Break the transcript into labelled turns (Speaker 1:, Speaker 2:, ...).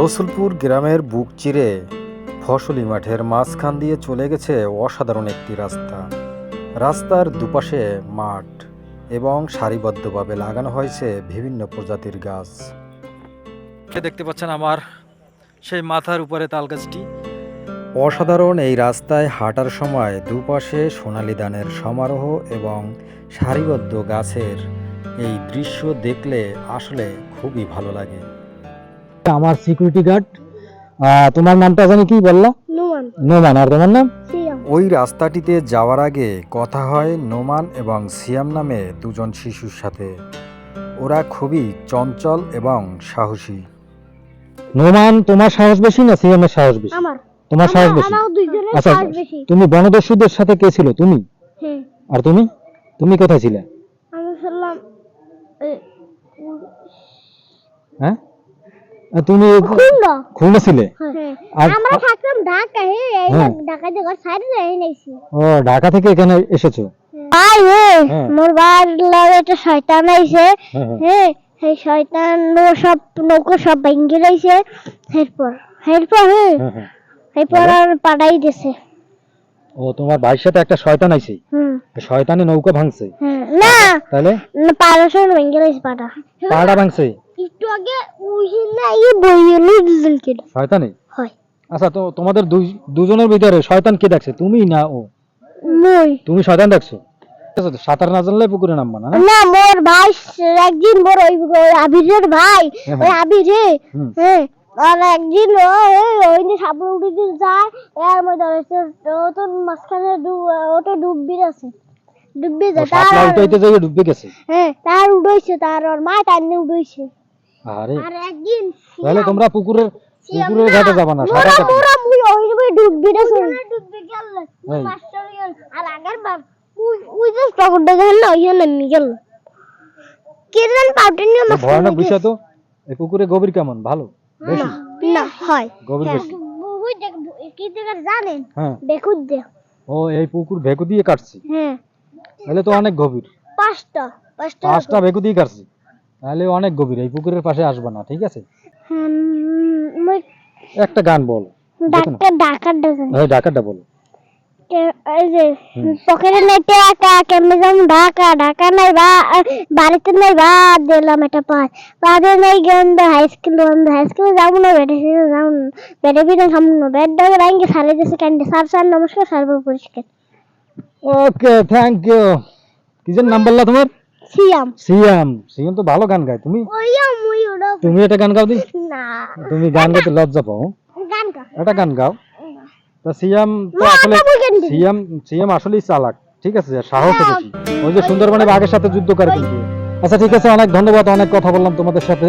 Speaker 1: রসুলপুর গ্রামের বুক চিরে ফসলি মাঠের মাঝখান দিয়ে চলে গেছে অসাধারণ একটি রাস্তা। রাস্তার দুপাশে মাঠ এবং সারিবদ্ধভাবে লাগানো হয়েছে বিভিন্ন প্রজাতির গাছ।
Speaker 2: দেখতে পাচ্ছেন আমার সেই মাথার উপরে তাল গাছটি।
Speaker 1: অসাধারণ এই রাস্তায় হাঁটার সময় দুপাশে সোনালি দানের সমারোহ এবং সারিবদ্ধ গাছের এই দৃশ্য দেখলে আসলে খুবই ভালো লাগে।
Speaker 3: আমার সিকিউরিটি গার্ড তোমার নামটা জানি কি বললা?
Speaker 4: নোমান।
Speaker 3: আর তোমার নাম?
Speaker 1: ওই রাস্তাটিতে যাওয়ার আগে কথা হয় নোমান এবং সিয়াম নামে দুজন শিশুর সাথে। ওরা খুবই চঞ্চল এবং সাহসী।
Speaker 3: নোমান তোমার সাহস বেশি না সিয়ামের সাহস বেশি?
Speaker 4: আমার।
Speaker 3: তোমার সাহস বেশি?
Speaker 4: আমার দুইজনের
Speaker 3: আচ্ছা
Speaker 4: সাহস বেশি।
Speaker 3: তুমি বনদস্যুদের সাথে কে ছিল? তুমি?
Speaker 4: হ্যাঁ।
Speaker 3: আর তুমি? তুমি কোথায় ছিলে?
Speaker 4: আমি এ,
Speaker 3: হ্যাঁ? তুমি
Speaker 4: খুলনা
Speaker 3: ছিলে?
Speaker 4: হ্যাঁ। আমরা থাকতাম ঢাকায় এই
Speaker 3: হ্যাঁ।
Speaker 4: ঢাকা থেকে সাইডে
Speaker 3: ও ঢাকা থেকে এখানে এসেছ? হ্যাঁ।
Speaker 4: মোর বাড়ির একটা শয়তান আইছে।
Speaker 3: হ্যাঁ, হ্যাঁ।
Speaker 4: হ্যাঁ সেই শয়তান সব নৌকো সব ভেঙে এরপর এরপর হ্যাঁ।
Speaker 3: হ্যাঁ, হ্যাঁ।
Speaker 4: এরপর আর পাঠাই দিছে।
Speaker 3: ও তোমার ভাইয়ের সাথে একটা শয়তান আইছে?
Speaker 4: হুম।
Speaker 3: শয়তানে নৌকা ভাঙছে?
Speaker 4: হ্যাঁ না।
Speaker 3: তাহলে?
Speaker 4: না পাড়াশোর ভেঙে পাটা
Speaker 3: পাহাড়া ভাঙছে?
Speaker 4: একটু আগে ইয়ে দুজন
Speaker 3: শয়তানে?
Speaker 4: হয়।
Speaker 3: আচ্ছা তো তোমাদের দুজনের ভিতরে শয়তান কে দেখছে? তুমি না ও?
Speaker 4: মই।
Speaker 3: তুমি শয়তান দেখছ? সাঁতার না জানলে পুকুরে নামবা না না?
Speaker 4: না মোর ভাই একদিন মোর ওই আবিরের ভাই
Speaker 3: হ্যাঁ,
Speaker 4: ওই আবিরে হ্যাঁ আর একদিন ওই যে উঠে দিন যায় এর মধ্যে ও তো মাঝখানে ও তো ডুববি আছে ডুববি যায় তার
Speaker 3: উঠাইতে যাই ডুবে গেছে?
Speaker 4: হ্যাঁ তার উঠেছে তার ওর মা টাইনে উঠেছে
Speaker 3: আরে।
Speaker 4: আর একদিন
Speaker 3: তাহলে তোমরা পুকুরের পুকুরের ঘাটে যাবা না
Speaker 4: মোরা
Speaker 3: সাঁতার কাটতে।
Speaker 4: মোরা মুই ডুববি রে ডুববি গেল। মাস্টার গেল। আর আগের বার ওই ওই যে টকরটা গেল না ওই নেমে গেল। পাউডার নিয়ে
Speaker 3: এ ভয়ানক বিষয় তো। এই পুকুরে গভীর কেমন? ভালো? বেশি?
Speaker 4: না হয়।
Speaker 3: গভীর
Speaker 4: হ্যাঁ,
Speaker 3: বেশি?
Speaker 4: ওই দেখ কি জায়গা জানেন?
Speaker 3: হ্যাঁ।
Speaker 4: দেখুন দে।
Speaker 3: ও এই পুকুর ভেকু দিয়ে কাটছি?
Speaker 4: হ্যাঁ।
Speaker 3: তাহলে তো অনেক গভীর।
Speaker 4: পাঁচটা পাঁচটা
Speaker 3: পাঁচটা ভেকু দিয়ে কাটছি? তাহলে অনেক গভীর এই পুকুরের পাশে আসবা না ঠিক আছে? একটা গান বল
Speaker 4: ডাক্তার ডাকার
Speaker 3: ডাকাটা বল।
Speaker 4: এই পকেটে নাই টাকা কেমনে যাম ঢাকা ঢাকা নাই বা বাড়িতে নাই বা দিলাম একটা পাঁচ। পাঁচে নাই গেন্দ হাই স্কুল বন্ধ হাই স্কুলে যাব না বেটে সিনে যাব না। বেটে পিঠে খাব না বেড ডাকে রাঙ্গে সারে দিছে ক্যান্ডি স্যার স্যার নমস্কার পরিষ্কার।
Speaker 3: ওকে থ্যাংক ইউ কিসের নাম তোমার?
Speaker 4: সিয়াম।
Speaker 3: সিয়াম সিয়াম তো ভালো গান গায়। তুমি? তুমি এটা গান গাও দি?
Speaker 4: না।
Speaker 3: তুমি গান গাইতে লজ্জা পাও?
Speaker 4: গান গাও।
Speaker 3: এটা গান গাও? তা সিয়াম তো আসলে। সিয়াম সিয়াম আসলেই চালাক ঠিক আছে? সাহস বেশি। ওই যে সুন্দরবনে বাঘের সাথে যুদ্ধ করে কিন্তু আচ্ছা ঠিক আছে অনেক ধন্যবাদ অনেক কথা বললাম তোমাদের সাথে।